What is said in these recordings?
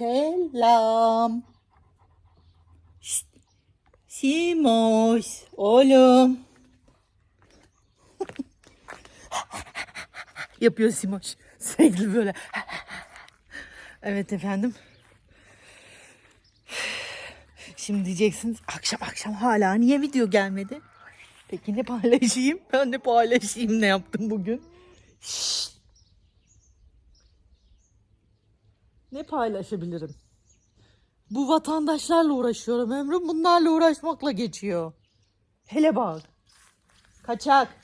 Selam. Şşt. Simoş. Oğlum. Yapıyor Simoş. Sürekli böyle. evet efendim. Şimdi diyeceksiniz akşam akşam hala niye video gelmedi? Peki ne paylaşayım? Ben ne paylaşayım ne yaptım bugün? Şşt. Ne paylaşabilirim? Bu vatandaşlarla uğraşıyorum ömrüm bunlarla uğraşmakla geçiyor. Hele bak. Kaçak.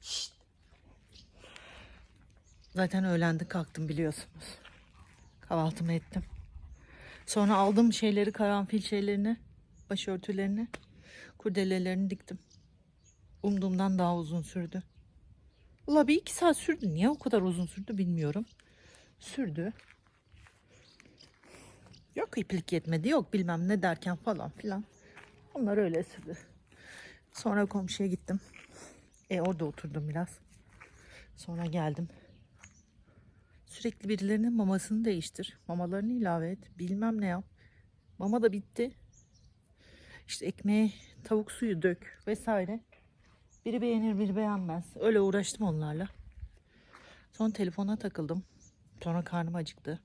Şşt. Zaten öğlendi kalktım biliyorsunuz. Kahvaltımı ettim. Sonra aldım şeyleri karanfil şeylerini, başörtülerini, kurdelelerini diktim. Umduğumdan daha uzun sürdü. Valla bir iki saat sürdü. Niye o kadar uzun sürdü bilmiyorum. Sürdü. Yok iplik yetmedi yok bilmem ne derken falan filan. Onlar öyle sürdü. Sonra komşuya gittim. E orada oturdum biraz. Sonra geldim. Sürekli birilerinin mamasını değiştir. Mamalarını ilave et. Bilmem ne yap. Mama da bitti. İşte ekmeğe tavuk suyu dök vesaire. Biri beğenir biri beğenmez. Öyle uğraştım onlarla. Sonra telefona takıldım. Sonra karnım acıktı.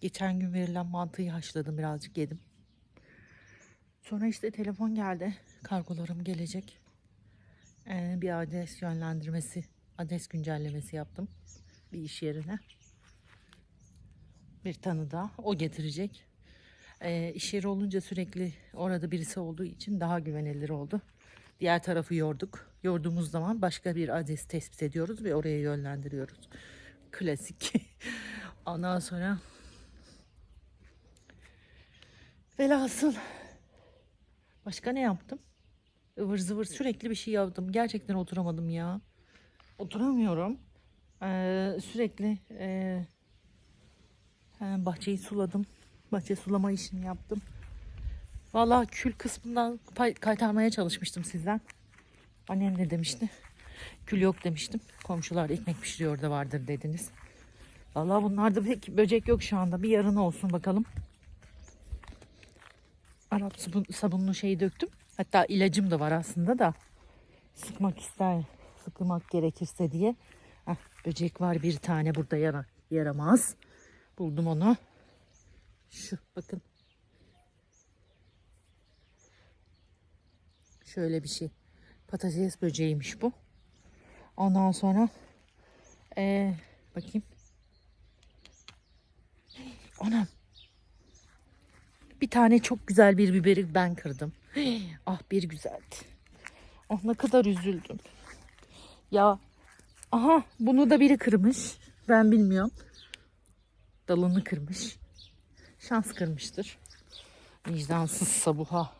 Geçen gün verilen mantıyı haşladım birazcık yedim. Sonra işte telefon geldi. Kargolarım gelecek. Ee, bir adres yönlendirmesi, adres güncellemesi yaptım. Bir iş yerine. Bir tanıda. O getirecek. Ee, iş yeri olunca sürekli orada birisi olduğu için daha güvenilir oldu. Diğer tarafı yorduk. Yorduğumuz zaman başka bir adres tespit ediyoruz ve oraya yönlendiriyoruz. Klasik. Ondan sonra velhasıl başka ne yaptım? ıvır zıvır sürekli bir şey yaptım. Gerçekten oturamadım ya. Oturamıyorum. Ee, sürekli e, he, bahçeyi suladım. Bahçe sulama işini yaptım. Vallahi kül kısmından kaytarmaya çalışmıştım sizden. Annem ne demişti? Kül yok demiştim. Komşular ekmek pişiriyor da vardır dediniz. Vallahi bunlarda pek böcek yok şu anda. Bir yarın olsun bakalım. Arap sabun, sabunlu şeyi döktüm. Hatta ilacım da var aslında da. Sıkmak ister, sıkmak gerekirse diye. Heh, böcek var bir tane burada yara, yaramaz. Buldum onu. Şu bakın. Şöyle bir şey. Patates böceğiymiş bu. Ondan sonra ee, bakayım. Anam. Bir tane çok güzel bir biberi ben kırdım. Ah bir güzeldi. Ah ne kadar üzüldüm. Ya aha bunu da biri kırmış. Ben bilmiyorum. Dalını kırmış. Şans kırmıştır. Vicdansız sabuha.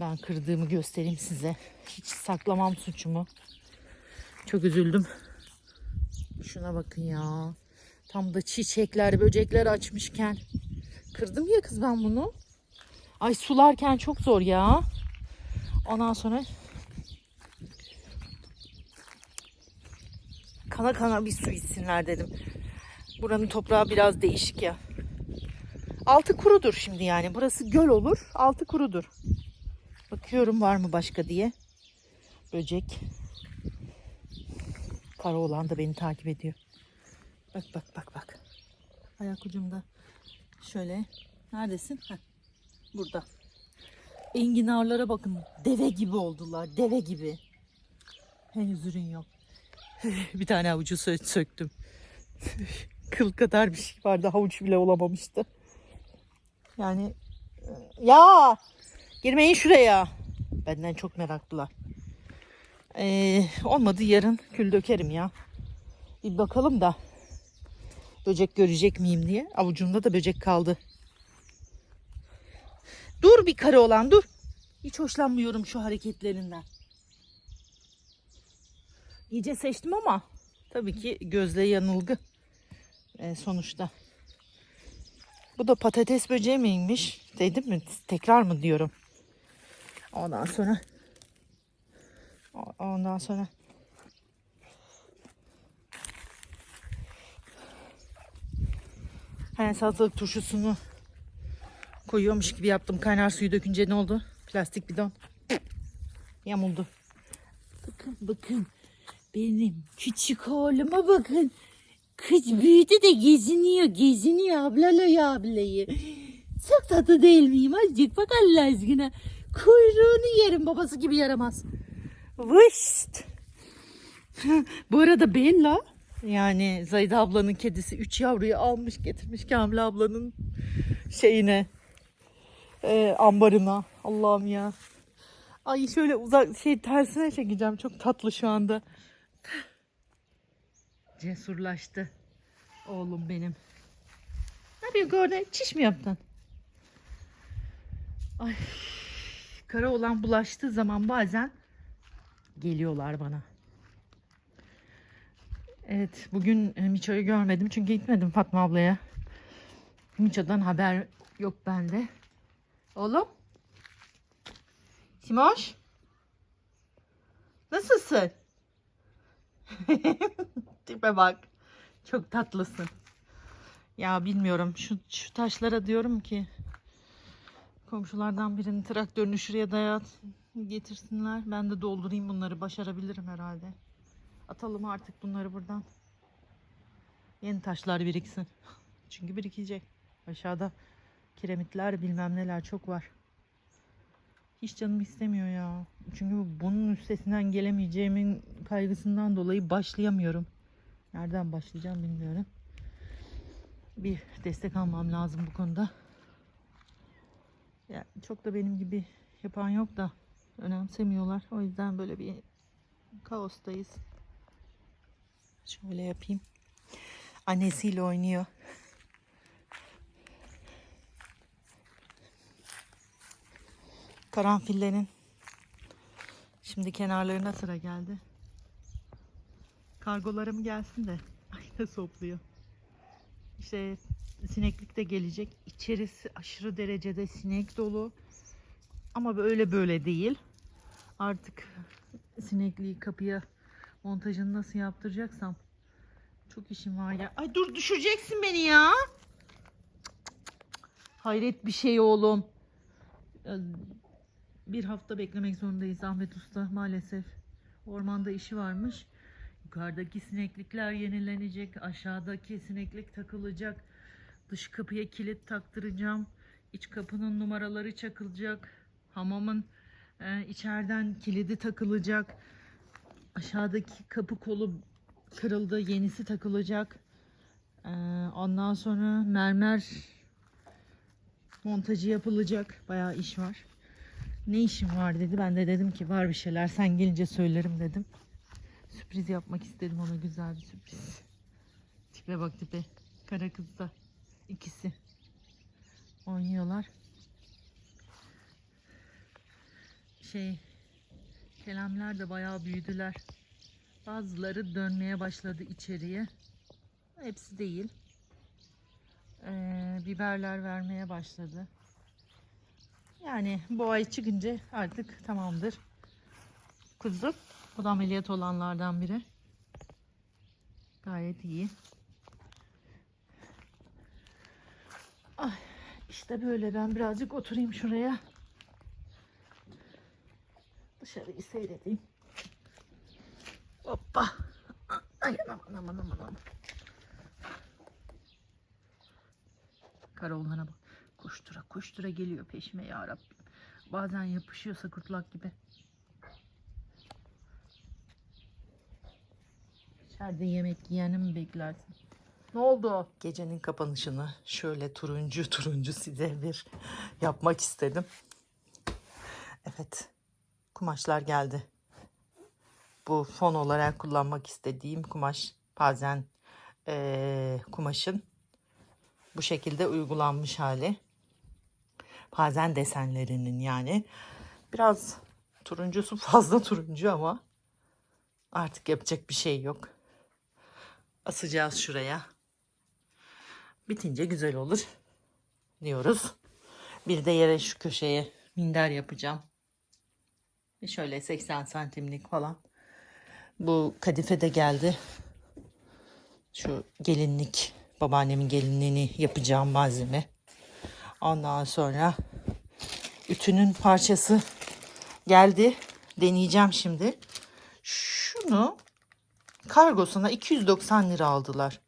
Ben kırdığımı göstereyim size. Hiç saklamam suçumu. Çok üzüldüm. Şuna bakın ya. Tam da çiçekler, böcekler açmışken. Kırdım ya kız ben bunu. Ay sularken çok zor ya. Ondan sonra kana kana bir su içsinler dedim. Buranın toprağı biraz değişik ya. Altı kurudur şimdi yani. Burası göl olur. Altı kurudur. Bakıyorum var mı başka diye. Böcek. Kara olan da beni takip ediyor. Bak bak bak bak. Ayak ucumda. Şöyle. Neredesin? Heh. Burada. Enginarlara bakın. Deve gibi oldular. Deve gibi. Henüz ürün yok. bir tane havucu sö- söktüm. Kıl kadar bir şey vardı. Havuç bile olamamıştı. Yani ya girmeyin şuraya. Benden çok meraklılar. Ee, olmadı yarın kül dökerim ya. Bir bakalım da böcek görecek miyim diye. Avucumda da böcek kaldı. Dur bir kare olan dur. Hiç hoşlanmıyorum şu hareketlerinden. İyice seçtim ama tabii ki gözle yanılgı Ee, sonuçta. Bu da patates böceği miymiş? Dedim mi? Tekrar mı diyorum. Ondan sonra ondan sonra Hani salatalık turşusunu koyuyormuş gibi yaptım. Kaynar suyu dökünce ne oldu? Plastik bidon. Yamuldu. Bakın bakın. Benim küçük oğluma bakın. Kız büyüdü de geziniyor, geziniyor ablalayı ablayı. Çok tatlı değil miyim azıcık? Bak Allah aşkına. Kuyruğunu yerim babası gibi yaramaz. Vışt. Bu arada Bella yani Zayda ablanın kedisi 3 yavruyu almış getirmiş Kamil ablanın şeyine e, ambarına. Allah'ım ya. Ay şöyle uzak şey tersine çekeceğim. Çok tatlı şu anda. Cesurlaştı. Oğlum benim. Ne yapıyorsun orada? Çiş mi yaptın? Ay. Kara olan bulaştığı zaman bazen geliyorlar bana. Evet bugün e, Miço'yu görmedim çünkü gitmedim Fatma ablaya. Miço'dan haber yok bende. Oğlum. Simoş. Nasılsın? Tipe bak. Çok tatlısın. Ya bilmiyorum şu, şu taşlara diyorum ki komşulardan birinin traktörünü şuraya dayat getirsinler. Ben de doldurayım bunları başarabilirim herhalde. Atalım artık bunları buradan. Yeni taşlar biriksin. Çünkü birikecek. Aşağıda kiremitler bilmem neler çok var. Hiç canım istemiyor ya. Çünkü bunun üstesinden gelemeyeceğimin kaygısından dolayı başlayamıyorum. Nereden başlayacağım bilmiyorum. Bir destek almam lazım bu konuda. Yani çok da benim gibi yapan yok da önemsemiyorlar. O yüzden böyle bir kaostayız. Şöyle yapayım. Annesiyle oynuyor. Karanfillerin şimdi kenarlarına sıra geldi. Kargolarım gelsin de. Ay ne sopluyor. İşte sineklik de gelecek. İçerisi aşırı derecede sinek dolu. Ama böyle böyle değil. Artık sinekliği kapıya montajını nasıl yaptıracaksam çok işim var ya. Ay dur düşüreceksin beni ya. Hayret bir şey oğlum. Bir hafta beklemek zorundayız Ahmet Usta maalesef. Ormanda işi varmış. Yukarıdaki sineklikler yenilenecek. Aşağıdaki sineklik takılacak. Dış kapıya kilit taktıracağım. İç kapının numaraları çakılacak. Hamamın e, içeriden kilidi takılacak. Aşağıdaki kapı kolu kırıldı. Yenisi takılacak. E, ondan sonra mermer montajı yapılacak. Bayağı iş var. Ne işim var dedi. Ben de dedim ki var bir şeyler. Sen gelince söylerim dedim. Sürpriz yapmak istedim ona güzel bir sürpriz. Tipe bak tipe. Kara kız da ikisi oynuyorlar. Şey kelamlar da bayağı büyüdüler. Bazıları dönmeye başladı içeriye. Hepsi değil. Ee, biberler vermeye başladı. Yani bu ay çıkınca artık tamamdır. Kuzum. Bu da ameliyat olanlardan biri. Gayet iyi. Ay, işte böyle ben birazcık oturayım şuraya. Dışarıyı seyredeyim. Hoppa. Ay aman aman aman aman. Karaoğlan'a bak. Koştura koştura geliyor peşime ya Rabbim. Bazen yapışıyor sakırtlak gibi. İçeride yemek yiyeni mi beklersin? Ne oldu? Gecenin kapanışını şöyle turuncu turuncu size bir yapmak istedim. Evet. Kumaşlar geldi. Bu fon olarak kullanmak istediğim kumaş bazen eee, kumaşın bu şekilde uygulanmış hali. Bazen desenlerinin yani. Biraz turuncusu fazla turuncu ama artık yapacak bir şey yok. Asacağız şuraya. Bitince güzel olur diyoruz. Bir de yere şu köşeye minder yapacağım. Şöyle 80 santimlik falan. Bu kadife de geldi. Şu gelinlik Babaannemin gelinliğini yapacağım malzeme. Ondan sonra ütünün parçası geldi. Deneyeceğim şimdi. Şunu kargosuna 290 lira aldılar.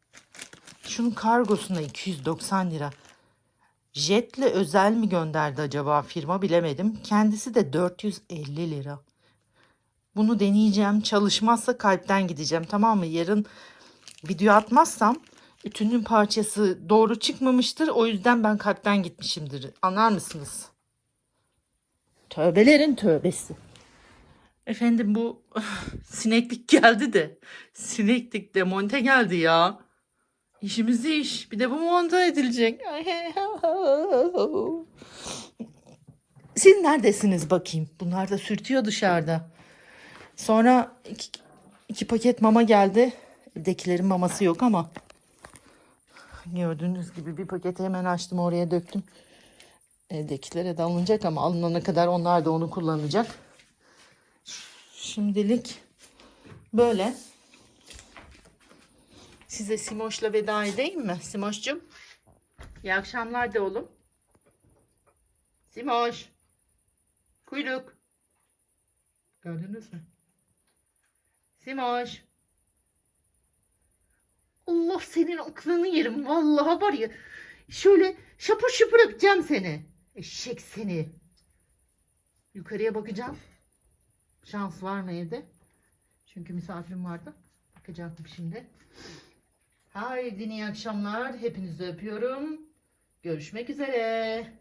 Şunun kargosuna 290 lira. Jetle özel mi gönderdi acaba firma bilemedim. Kendisi de 450 lira. Bunu deneyeceğim. Çalışmazsa kalpten gideceğim. Tamam mı? Yarın video atmazsam ütünün parçası doğru çıkmamıştır. O yüzden ben kalpten gitmişimdir. Anlar mısınız? Tövbelerin tövbesi. Efendim bu sineklik geldi de. Sineklik de monte geldi ya. İşimiz iş. Bir de bu monte edilecek. Siz neredesiniz bakayım? Bunlar da sürtüyor dışarıda. Sonra iki, iki paket mama geldi. Evdekilerin maması yok ama. Gördüğünüz gibi bir paketi hemen açtım oraya döktüm. Evdekilere de alınacak ama alınana kadar onlar da onu kullanacak. Şimdilik böyle. Size Simoş'la veda edeyim mi? Simoş'cum. İyi akşamlar de oğlum. Simoş. Kuyruk. Gördünüz mü? Simoş. Allah senin aklını yerim. Vallahi var ya. Şöyle şapur şupur öpeceğim seni. Eşek seni. Yukarıya bakacağım. Şans var mı evde? Çünkü misafirim vardı. Bakacağım şimdi. Haydi iyi akşamlar. Hepinizi öpüyorum. Görüşmek üzere.